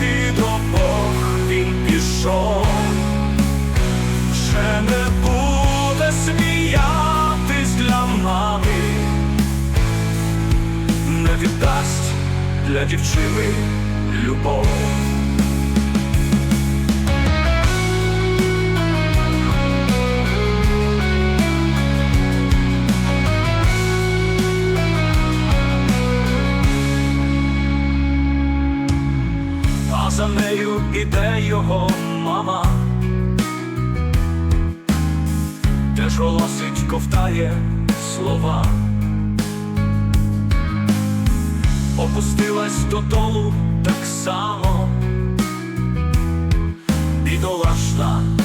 від обох він пішов, вже сміятись для мами, не віддасть для дівчини любов. За нею іде його мама, теж голосить, ковтає слова. Опустилась додолу так само, бідолашна.